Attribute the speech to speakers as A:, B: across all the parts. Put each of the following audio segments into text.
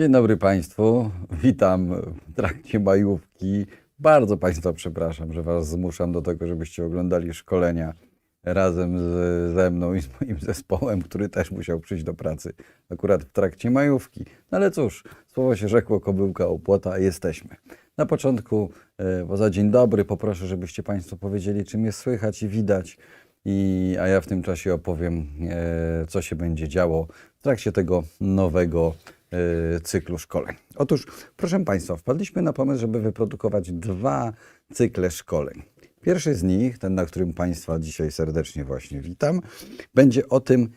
A: Dzień dobry Państwu. Witam w trakcie majówki. Bardzo Państwa przepraszam, że Was zmuszam do tego, żebyście oglądali szkolenia razem z, ze mną i z moim zespołem, który też musiał przyjść do pracy akurat w trakcie majówki. No ale cóż, słowo się rzekło, kobyłka opłota, a jesteśmy. Na początku, e, poza dzień dobry, poproszę, żebyście Państwo powiedzieli, czym jest słychać i widać. I, a ja w tym czasie opowiem, e, co się będzie działo w trakcie tego nowego cyklu szkoleń. Otóż, proszę Państwa, wpadliśmy na pomysł, żeby wyprodukować dwa cykle szkoleń. Pierwszy z nich, ten, na którym Państwa dzisiaj serdecznie właśnie witam, będzie o tym,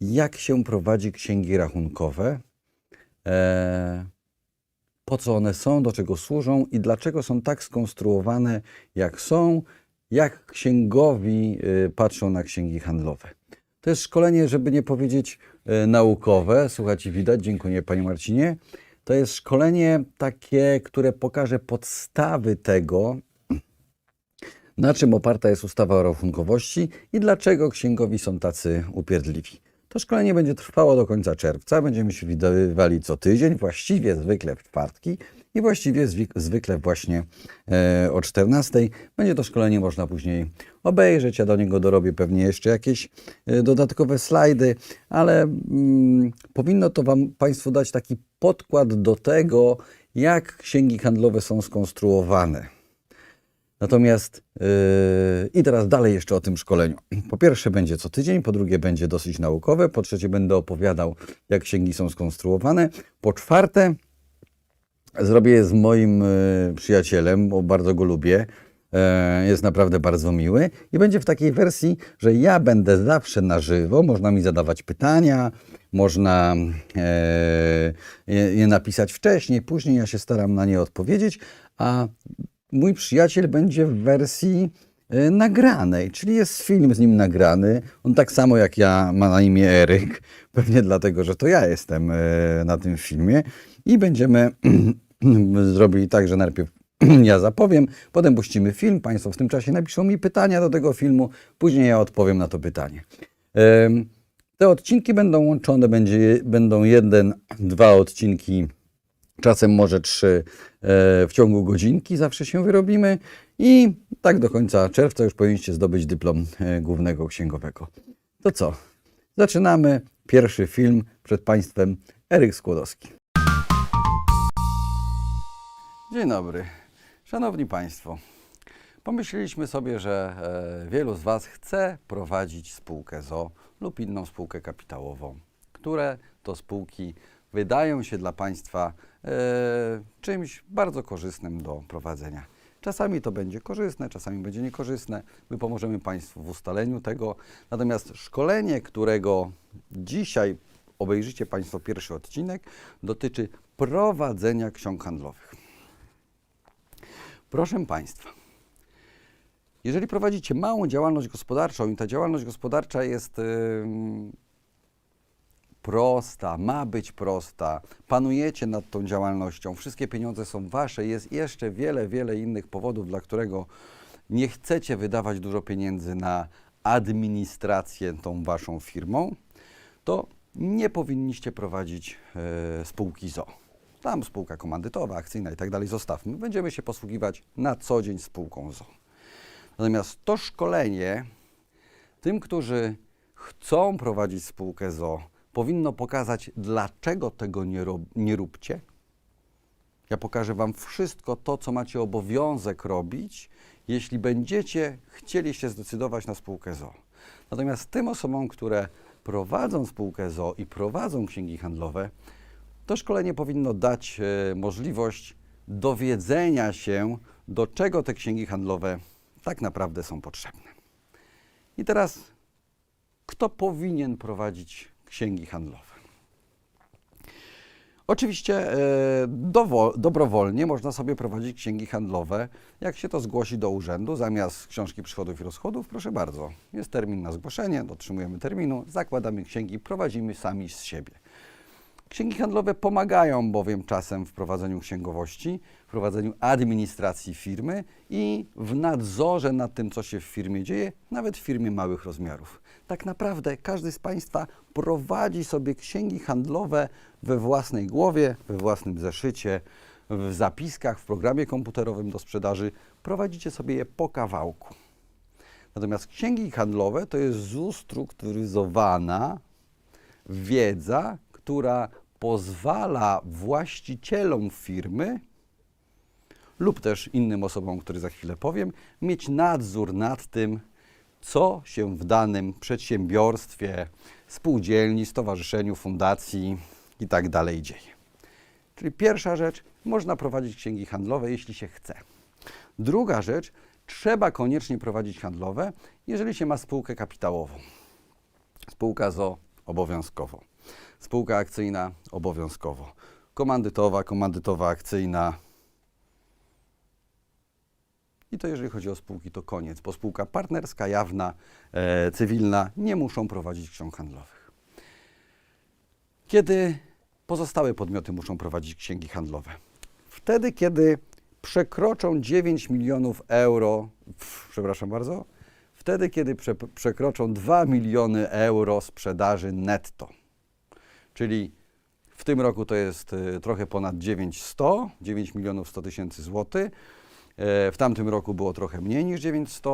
A: jak się prowadzi księgi rachunkowe, e, po co one są, do czego służą i dlaczego są tak skonstruowane, jak są, jak księgowi y, patrzą na księgi handlowe. To jest szkolenie, żeby nie powiedzieć y, naukowe. Słuchajcie, widać, dziękuję Panie Marcinie. To jest szkolenie takie, które pokaże podstawy tego, na czym oparta jest ustawa o rachunkowości i dlaczego księgowi są tacy upierdliwi. To szkolenie będzie trwało do końca czerwca. Będziemy się widywali co tydzień, właściwie zwykle w czwartki i właściwie zwykle właśnie e, o 14. Będzie to szkolenie można później obejrzeć. Ja do niego dorobię pewnie jeszcze jakieś e, dodatkowe slajdy, ale mm, powinno to Wam Państwu dać taki podkład do tego, jak księgi handlowe są skonstruowane. Natomiast yy, i teraz dalej jeszcze o tym szkoleniu. Po pierwsze będzie co tydzień, po drugie będzie dosyć naukowe, po trzecie będę opowiadał, jak księgi są skonstruowane, po czwarte zrobię je z moim y, przyjacielem, bo bardzo go lubię. E, Jest naprawdę bardzo miły i będzie w takiej wersji, że ja będę zawsze na żywo, można mi zadawać pytania, można e, je, je napisać wcześniej, później ja się staram na nie odpowiedzieć, a mój przyjaciel będzie w wersji e, nagranej, czyli jest film z nim nagrany. On tak samo jak ja ma na imię Eryk, pewnie dlatego, że to ja jestem e, na tym filmie i będziemy zrobili tak, że najpierw ja zapowiem, potem puścimy film, Państwo w tym czasie napiszą mi pytania do tego filmu, później ja odpowiem na to pytanie. Te odcinki będą łączone, będzie, będą jeden, dwa odcinki czasem może trzy e, w ciągu godzinki zawsze się wyrobimy i tak do końca czerwca już powinniście zdobyć dyplom e, głównego księgowego. To co? Zaczynamy. Pierwszy film przed Państwem Eryk Skłodowski. Dzień dobry. Szanowni Państwo, pomyśleliśmy sobie, że e, wielu z Was chce prowadzić spółkę ZO lub inną spółkę kapitałową, które to spółki wydają się dla Państwa czymś bardzo korzystnym do prowadzenia. Czasami to będzie korzystne, czasami będzie niekorzystne. My pomożemy Państwu w ustaleniu tego. Natomiast szkolenie, którego dzisiaj obejrzycie Państwo pierwszy odcinek, dotyczy prowadzenia ksiąg handlowych. Proszę Państwa, jeżeli prowadzicie małą działalność gospodarczą i ta działalność gospodarcza jest prosta, ma być prosta, panujecie nad tą działalnością, wszystkie pieniądze są wasze, jest jeszcze wiele, wiele innych powodów, dla którego nie chcecie wydawać dużo pieniędzy na administrację tą waszą firmą, to nie powinniście prowadzić e, spółki ZO. Tam spółka komandytowa, akcyjna i tak dalej zostawmy. Będziemy się posługiwać na co dzień spółką ZO. Natomiast to szkolenie tym, którzy chcą prowadzić spółkę ZO, powinno pokazać, dlaczego tego nie, rob, nie róbcie. Ja pokażę Wam wszystko to, co macie obowiązek robić, jeśli będziecie chcieli się zdecydować na spółkę ZO. Natomiast tym osobom, które prowadzą spółkę ZO i prowadzą księgi handlowe, to szkolenie powinno dać e, możliwość dowiedzenia się, do czego te księgi handlowe tak naprawdę są potrzebne. I teraz, kto powinien prowadzić księgi handlowe? Oczywiście e, dobrowolnie można sobie prowadzić księgi handlowe. Jak się to zgłosi do urzędu, zamiast książki przychodów i rozchodów, proszę bardzo, jest termin na zgłoszenie, dotrzymujemy terminu, zakładamy księgi, prowadzimy sami z siebie. Księgi handlowe pomagają bowiem czasem w prowadzeniu księgowości, prowadzeniu administracji firmy i w nadzorze nad tym, co się w firmie dzieje, nawet w firmie małych rozmiarów. Tak naprawdę każdy z Państwa prowadzi sobie księgi handlowe we własnej głowie, we własnym zeszycie, w zapiskach, w programie komputerowym do sprzedaży. Prowadzicie sobie je po kawałku. Natomiast księgi handlowe to jest zustrukturyzowana wiedza, która pozwala właścicielom firmy lub też innym osobom, które za chwilę powiem, mieć nadzór nad tym, co się w danym przedsiębiorstwie, spółdzielni, stowarzyszeniu, fundacji i tak dalej dzieje. Czyli pierwsza rzecz, można prowadzić księgi handlowe, jeśli się chce. Druga rzecz, trzeba koniecznie prowadzić handlowe, jeżeli się ma spółkę kapitałową. Spółka ZO obowiązkowo. Spółka akcyjna obowiązkowo. Komandytowa, komandytowa akcyjna. I to jeżeli chodzi o spółki, to koniec, bo spółka partnerska, jawna, e, cywilna nie muszą prowadzić ksiąg handlowych. Kiedy pozostałe podmioty muszą prowadzić księgi handlowe? Wtedy, kiedy przekroczą 9 milionów euro, pf, przepraszam bardzo, wtedy, kiedy prze, przekroczą 2 miliony euro sprzedaży netto. Czyli w tym roku to jest y, trochę ponad 900, 9 milionów 100 tysięcy złotych. E, W tamtym roku było trochę mniej niż 900.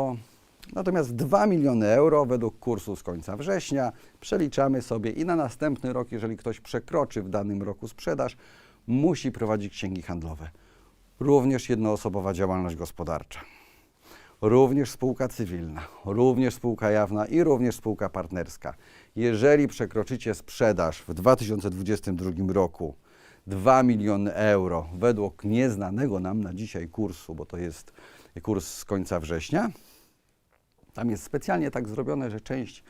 A: Natomiast 2 miliony euro według kursu z końca września przeliczamy sobie i na następny rok, jeżeli ktoś przekroczy w danym roku sprzedaż, musi prowadzić księgi handlowe. Również jednoosobowa działalność gospodarcza, również spółka cywilna, również spółka jawna i również spółka partnerska. Jeżeli przekroczycie sprzedaż w 2022 roku 2 miliony euro według nieznanego nam na dzisiaj kursu, bo to jest kurs z końca września, tam jest specjalnie tak zrobione, że część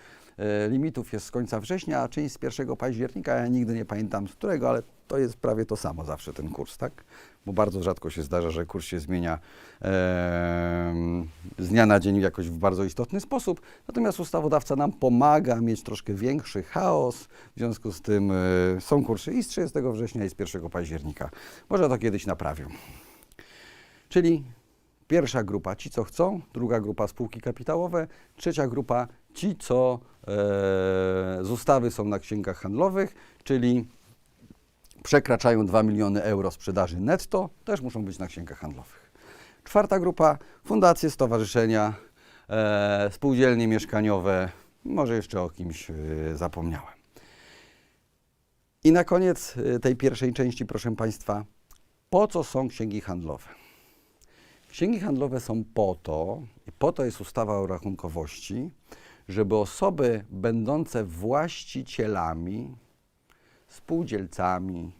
A: limitów jest z końca września, a część z 1 października. Ja nigdy nie pamiętam z którego, ale to jest prawie to samo zawsze ten kurs, tak? Bo bardzo rzadko się zdarza, że kurs się zmienia em, z dnia na dzień jakoś w bardzo istotny sposób. Natomiast ustawodawca nam pomaga mieć troszkę większy chaos. W związku z tym e, są kursy i z 30 września, i z 1 października. Może to kiedyś naprawią. Czyli Pierwsza grupa ci, co chcą, druga grupa spółki kapitałowe, trzecia grupa ci, co e, z ustawy są na księgach handlowych, czyli przekraczają 2 miliony euro sprzedaży netto, też muszą być na księgach handlowych. Czwarta grupa fundacje, stowarzyszenia, e, spółdzielnie mieszkaniowe, może jeszcze o kimś e, zapomniałem. I na koniec e, tej pierwszej części, proszę Państwa, po co są księgi handlowe? Księgi handlowe są po to, i po to jest ustawa o rachunkowości, żeby osoby będące właścicielami, spółdzielcami,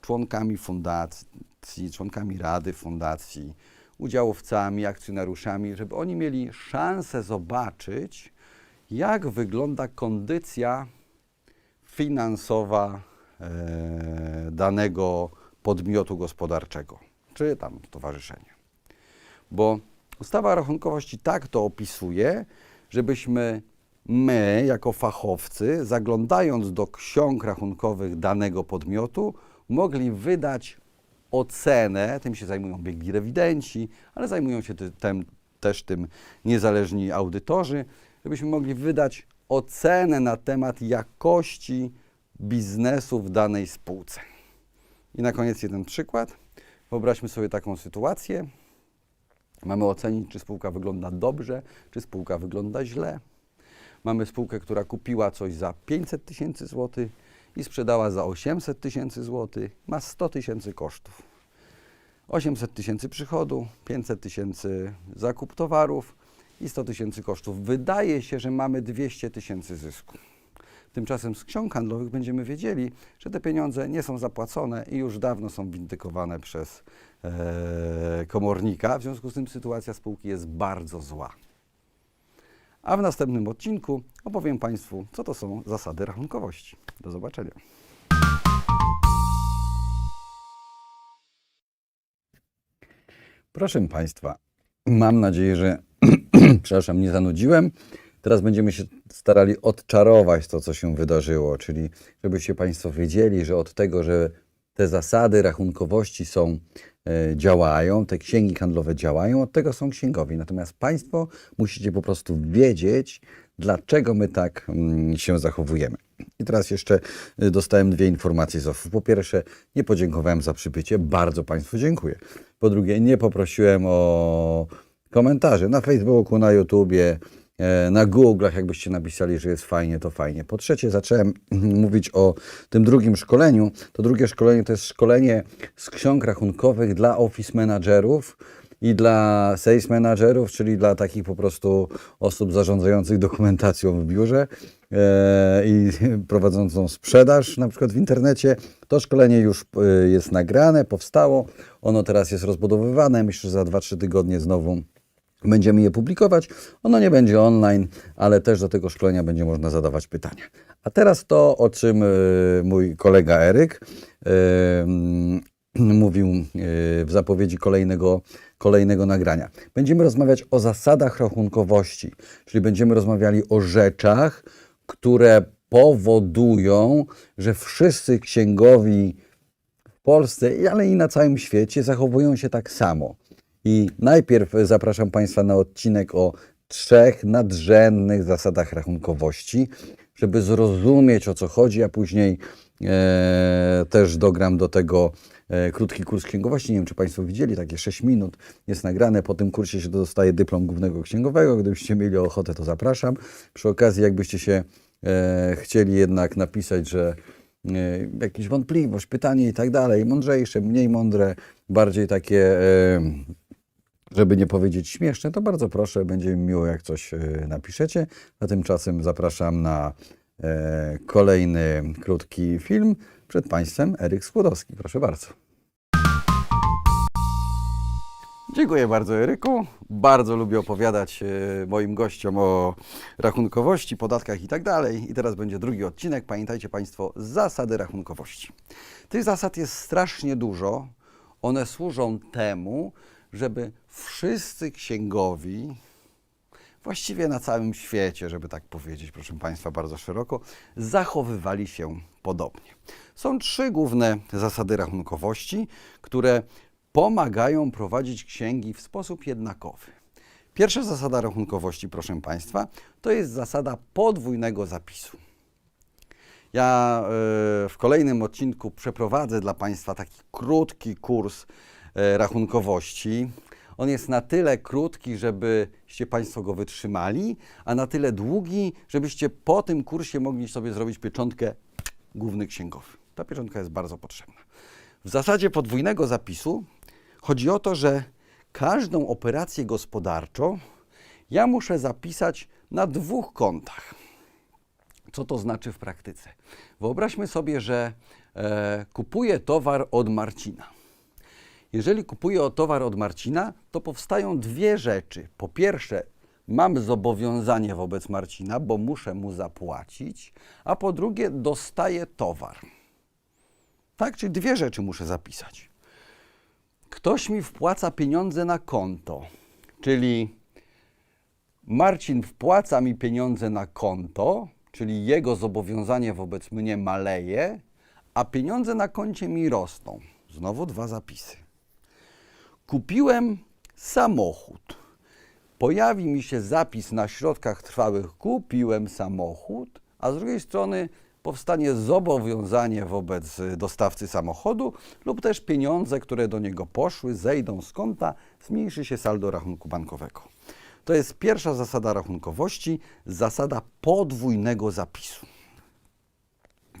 A: członkami fundacji, członkami rady fundacji, udziałowcami, akcjonariuszami, żeby oni mieli szansę zobaczyć, jak wygląda kondycja finansowa e, danego podmiotu gospodarczego, czy tam stowarzyszenia bo ustawa rachunkowości tak to opisuje, żebyśmy my, jako fachowcy, zaglądając do ksiąg rachunkowych danego podmiotu, mogli wydać ocenę, tym się zajmują biegli rewidenci, ale zajmują się ty, tem, też tym niezależni audytorzy, żebyśmy mogli wydać ocenę na temat jakości biznesu w danej spółce. I na koniec jeden przykład. Wyobraźmy sobie taką sytuację. Mamy ocenić, czy spółka wygląda dobrze, czy spółka wygląda źle. Mamy spółkę, która kupiła coś za 500 tysięcy złotych i sprzedała za 800 tysięcy złotych. Ma 100 tysięcy kosztów. 800 tysięcy przychodu, 500 tysięcy zakup towarów i 100 tysięcy kosztów. Wydaje się, że mamy 200 tysięcy zysku. Tymczasem z ksiąg handlowych będziemy wiedzieli, że te pieniądze nie są zapłacone i już dawno są windykowane przez e, komornika. W związku z tym sytuacja spółki jest bardzo zła. A w następnym odcinku opowiem Państwu, co to są zasady rachunkowości. Do zobaczenia. Proszę Państwa, mam nadzieję, że przepraszam, nie zanudziłem. Teraz będziemy się starali odczarować to, co się wydarzyło, czyli żebyście Państwo wiedzieli, że od tego, że te zasady rachunkowości są, e, działają, te księgi handlowe działają, od tego są księgowi. Natomiast Państwo musicie po prostu wiedzieć, dlaczego my tak mm, się zachowujemy. I teraz jeszcze y, dostałem dwie informacje z OFU. Po pierwsze, nie podziękowałem za przybycie, bardzo Państwu dziękuję. Po drugie, nie poprosiłem o komentarze na Facebooku, na YouTubie, e, na Google'ach, jakbyście napisali, że jest fajnie, to fajnie. Po trzecie, zacząłem mówić o tym drugim szkoleniu. To drugie szkolenie to jest szkolenie z ksiąg rachunkowych dla office managerów i dla sales managerów, czyli dla takich po prostu osób zarządzających dokumentacją w biurze e, i prowadzącą sprzedaż na przykład w internecie. To szkolenie już e, jest nagrane, powstało. Ono teraz jest rozbudowywane. Myślę, że za 2-3 tygodnie znowu Będziemy je publikować. Ono nie będzie online, ale też do tego szkolenia będzie można zadawać pytania. A teraz to, o czym e, mój kolega Eryk e, mm, mówił e, w zapowiedzi kolejnego, kolejnego nagrania. Będziemy rozmawiać o zasadach rachunkowości, czyli będziemy rozmawiali o rzeczach, które powodują, że wszyscy księgowi w Polsce, ale i na całym świecie zachowują się tak samo. I najpierw zapraszam Państwa na odcinek o trzech nadrzędnych zasadach rachunkowości, żeby zrozumieć o co chodzi, a później e, też dogram do tego e, krótki kurs księgowości. Nie wiem, czy Państwo widzieli, takie 6 minut jest nagrane. Po tym kursie się dostaje dyplom głównego księgowego. Gdybyście mieli ochotę, to zapraszam. Przy okazji, jakbyście się e, chcieli jednak napisać, że e, jakieś wątpliwość, pytanie i tak dalej, mądrzejsze, mniej mądre, bardziej takie, e, żeby nie powiedzieć śmieszne, to bardzo proszę, będzie mi miło, jak coś e, napiszecie. A tymczasem zapraszam na e, kolejny krótki film. Przed Państwem Eryk Skłodowski. Proszę bardzo. Dziękuję bardzo, Eryku. Bardzo lubię opowiadać e, moim gościom o rachunkowości, podatkach i tak dalej. I teraz będzie drugi odcinek. Pamiętajcie Państwo, zasady rachunkowości. Tych zasad jest strasznie dużo. One służą temu, żeby wszyscy księgowi, właściwie na całym świecie, żeby tak powiedzieć, proszę Państwa, bardzo szeroko, zachowywali się podobnie. Są trzy główne zasady rachunkowości, które pomagają prowadzić księgi w sposób jednakowy. Pierwsza zasada rachunkowości, proszę Państwa, to jest zasada podwójnego zapisu. Ja e, w kolejnym odcinku przeprowadzę dla Państwa taki krótki kurs rachunkowości. On jest na tyle krótki, żebyście Państwo go wytrzymali, a na tyle długi, żebyście po tym kursie mogli sobie zrobić pieczątkę główny księgowy. Ta pieczątka jest bardzo potrzebna. W zasadzie podwójnego zapisu chodzi o to, że każdą operację gospodarczą ja muszę zapisać na dwóch kontach. Co to znaczy w praktyce? Wyobraźmy sobie, że e, kupuję towar od Marcina. Jeżeli kupuję towar od Marcina, to powstają dwie rzeczy. Po pierwsze, mam zobowiązanie wobec Marcina, bo muszę mu zapłacić, a po drugie, dostaję towar. Tak, czyli dwie rzeczy muszę zapisać. Ktoś mi wpłaca pieniądze na konto, czyli Marcin wpłaca mi pieniądze na konto, czyli jego zobowiązanie wobec mnie maleje, a pieniądze na koncie mi rosną. Znowu dwa zapisy. Kupiłem samochód. Pojawi mi się zapis na środkach trwałych kupiłem samochód, a z drugiej strony powstanie zobowiązanie wobec dostawcy samochodu lub też pieniądze, które do niego poszły, zejdą z konta, zmniejszy się saldo rachunku bankowego. To jest pierwsza zasada rachunkowości, zasada podwójnego zapisu.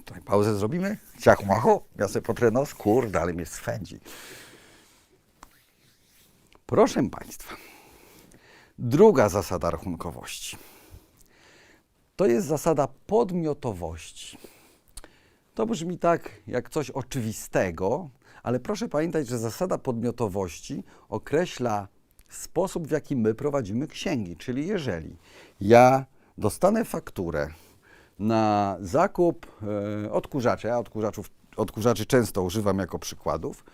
A: Tutaj pauzę zrobimy. Ciach, machu, ja sobie potrę nos, kurde, ale mnie swędzi. Proszę Państwa, druga zasada rachunkowości to jest zasada podmiotowości. To brzmi tak jak coś oczywistego, ale proszę pamiętać, że zasada podmiotowości określa sposób, w jaki my prowadzimy księgi. Czyli jeżeli ja dostanę fakturę na zakup e, odkurzaczy, ja odkurzaczy często używam jako przykładów,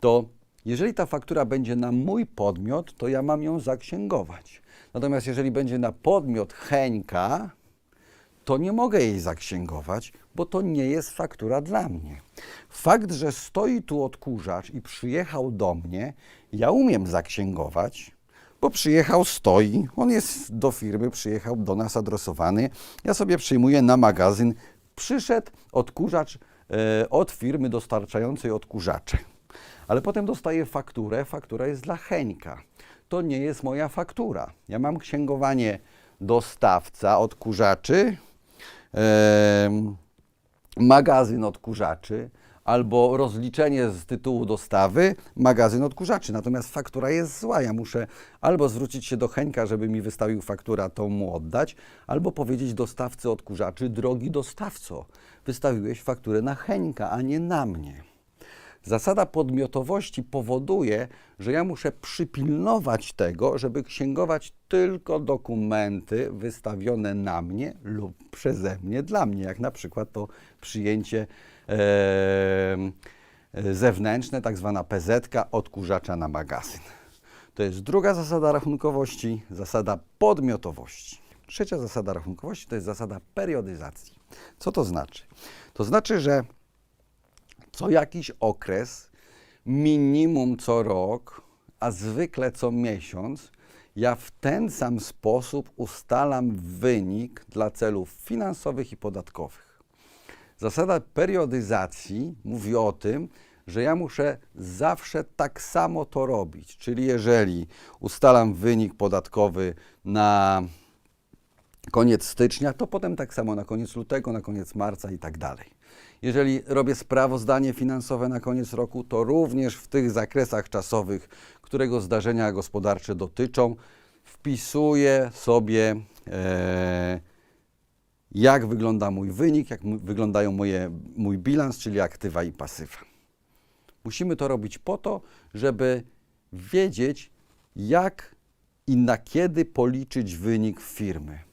A: to Jeżeli ta faktura będzie na mój podmiot, to ja mam ją zaksięgować. Natomiast jeżeli będzie na podmiot Heńka, to nie mogę jej zaksięgować, bo to nie jest faktura dla mnie. Fakt, że stoi tu odkurzacz i przyjechał do mnie, ja umiem zaksięgować, bo przyjechał, stoi, on jest do firmy, przyjechał do nas adresowany. Ja sobie przyjmuję na magazyn. Przyszedł odkurzacz e, od firmy dostarczającej odkurzacze. Ale potem dostaję fakturę, faktura jest dla Heńka. To nie jest moja faktura. Ja mam księgowanie dostawca odkurzaczy, magazyn odkurzaczy albo rozliczenie z tytułu dostawy, magazyn odkurzaczy. Natomiast faktura jest zła. Ja muszę albo zwrócić się do Henka, żeby mi wystawił fakturę, to mu oddać, albo powiedzieć dostawcy odkurzaczy, drogi dostawco, wystawiłeś fakturę na Henka, a nie na mnie. Zasada podmiotowości powoduje, że ja muszę przypilnować tego, żeby księgować tylko dokumenty wystawione na mnie lub przeze mnie dla mnie, jak na przykład to przyjęcie e, zewnętrzne, tak zwana PZ odkurzacza na magazyn. To jest druga zasada rachunkowości, zasada podmiotowości. Trzecia zasada rachunkowości to jest zasada periodyzacji. Co to znaczy? To znaczy, że co jakiś okres, minimum co rok, a zwykle co miesiąc, ja w ten sam sposób ustalam wynik dla celów finansowych i podatkowych. Zasada periodyzacji mówi o tym, że ja muszę zawsze tak samo to robić. Czyli jeżeli ustalam wynik podatkowy na koniec stycznia, to potem tak samo na koniec lutego, na koniec marca i tak dalej. Jeżeli robię sprawozdanie finansowe na koniec roku, to również w tych zakresach czasowych, którego zdarzenia gospodarcze dotyczą, wpisuję sobie, e, jak wygląda mój wynik, jak wyglądają moje, mój bilans, czyli aktywa i pasywa. Musimy to robić po to, żeby wiedzieć, jak i na kiedy policzyć wynik firmy.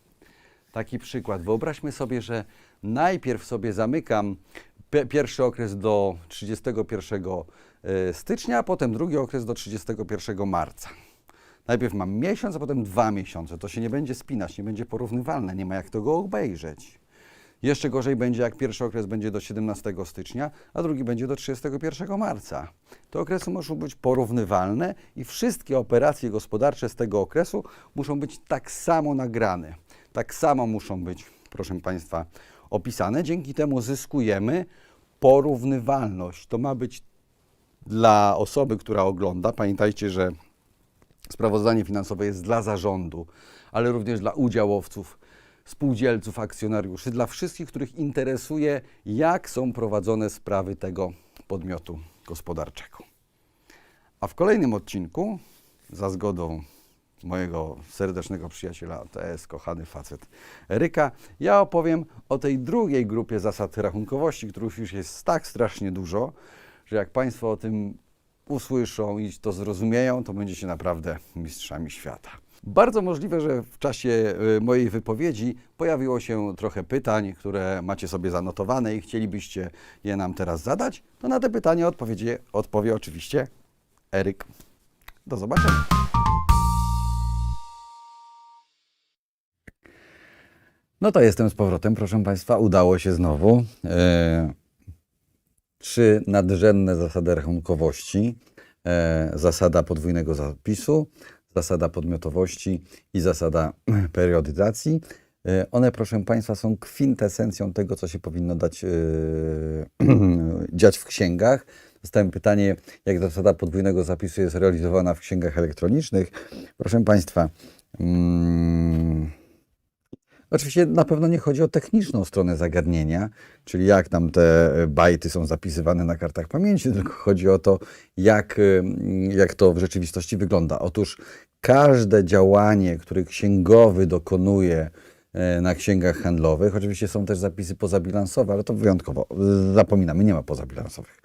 A: Taki przykład. Wyobraźmy sobie, że najpierw sobie zamykam pierwszy okres do 31 e, stycznia, a potem drugi okres do 31 marca. Najpierw mam miesiąc, a potem dwa miesiące. To się nie będzie spinać, nie będzie porównywalne, nie ma jak tego obejrzeć. Jeszcze gorzej będzie, jak pierwszy okres będzie do 17 stycznia, a drugi będzie do 31 marca. Te okresy muszą być porównywalne i wszystkie operacje gospodarcze z tego okresu muszą być tak samo nagrane. Tak samo muszą być, proszę Państwa, opisane. Dzięki temu zyskujemy porównywalność. To ma być dla osoby, która ogląda. Pamiętajcie, że Sprawozdanie finansowe jest dla zarządu, ale również dla udziałowców, spółdzielców, akcjonariuszy, dla wszystkich, których interesuje, jak są prowadzone sprawy tego podmiotu gospodarczego. A w kolejnym odcinku, za zgodą mojego serdecznego przyjaciela TS, kochany facet Ryka, ja opowiem o tej drugiej grupie zasad rachunkowości, których już jest tak strasznie dużo, że jak Państwo o tym usłyszą i to zrozumieją, to będziecie naprawdę mistrzami świata. Bardzo możliwe, że w czasie y, mojej wypowiedzi pojawiło się trochę pytań, które macie sobie zanotowane i chcielibyście je nam teraz zadać. To na te pytania odpowiedzie, odpowie oczywiście Eryk. Do zobaczenia. No to jestem z powrotem, proszę Państwa. Udało się znowu. E, trzy nadrzędne zasady rachunkowości. E, zasada podwójnego zapisu, zasada podmiotowości i zasada periodyzacji. E, one, proszę Państwa, są kwintesencją tego, co się powinno dać, e, dziać w księgach. Dostałem pytanie, jak zasada podwójnego zapisu jest realizowana w księgach elektronicznych. Proszę Państwa, mm, Oczywiście na pewno nie chodzi o techniczną stronę zagadnienia, czyli jak tam te e, bajty są zapisywane na kartach pamięci, tylko chodzi o to, jak, y, jak to w rzeczywistości wygląda. Otóż każde działanie, które księgowy dokonuje e, na księgach handlowych, oczywiście są też zapisy pozabilansowe, ale to wyjątkowo zapominamy, nie ma pozabilansowych.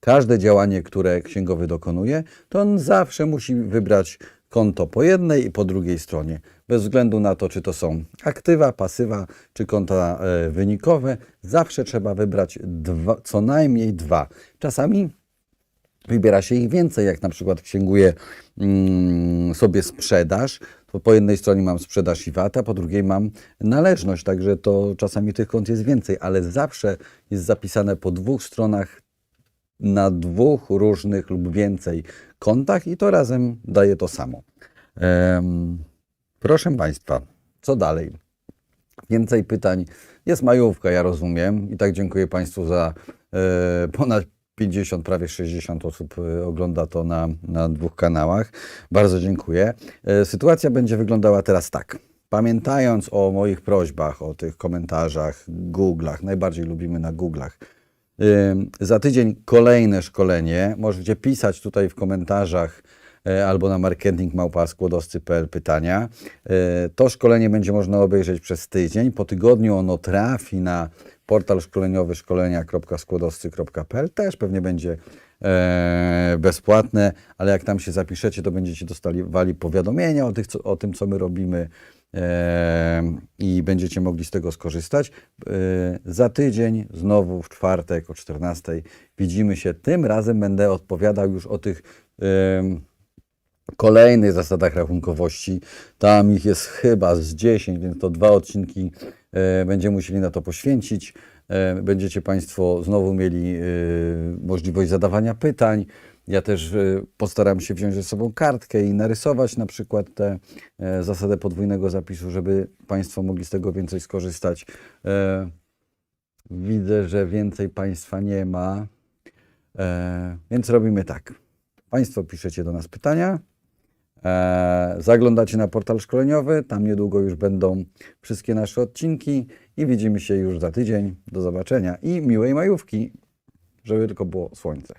A: Każde działanie, które księgowy dokonuje, to on zawsze musi wybrać konto po jednej i po drugiej stronie. Bez względu na to, czy to są aktywa, pasywa, czy konta e, wynikowe, zawsze trzeba wybrać dwa, co najmniej dwa. Czasami wybiera się ich więcej, jak na przykład księguję mm, sobie sprzedaż, to po jednej stronie mam sprzedaż i VAT, a po drugiej mam należność, także to czasami tych kont jest więcej, ale zawsze jest zapisane po dwóch stronach na dwóch różnych lub więcej kontach i to razem daje to samo. Em, proszę Państwa, co dalej? Więcej pytań. Jest majówka, ja rozumiem. I tak dziękuję Państwu za e, ponad 50, prawie 60 osób e, ogląda to na, na dwóch kanałach. Bardzo dziękuję. E, sytuacja będzie wyglądała teraz tak. Pamiętając o moich prośbach, o tych komentarzach, Google'ach, najbardziej lubimy na Google'ach. Ym, Za tydzień kolejne szkolenie. Możecie pisać tutaj w komentarzach e, albo na marketingmałpa.skłodowcy.pl pytania. E, To szkolenie będzie można obejrzeć przez tydzień. Po tygodniu ono trafi na portal szkoleniowy szkolenia.skłodowcy.pl. Też pewnie będzie e, bezpłatne, ale jak tam się zapiszecie, to będziecie dostawali powiadomienia o, tych, o tym, co my robimy e, i będziecie mogli z tego skorzystać. E, Za tydzień, znowu w czwartek o 14 widzimy się. Tym razem będę odpowiadał już o tych kolejnych zasadach rachunkowości. Tam ich jest chyba z 10, więc to dwa odcinki e, będziemy musieli na to poświęcić. E, Będziecie Państwo znowu mieli e, możliwość zadawania pytań. Ja też postaram się wziąć ze sobą kartkę i narysować na przykład tę zasadę podwójnego zapisu, żeby Państwo mogli z tego więcej skorzystać. Widzę, że więcej Państwa nie ma, więc robimy tak. Państwo piszecie do nas pytania. E, zaglądacie na portal szkoleniowy, tam niedługo już będą wszystkie nasze odcinki i widzimy się już za tydzień. Do zobaczenia i miłej majówki, żeby tylko było słońce.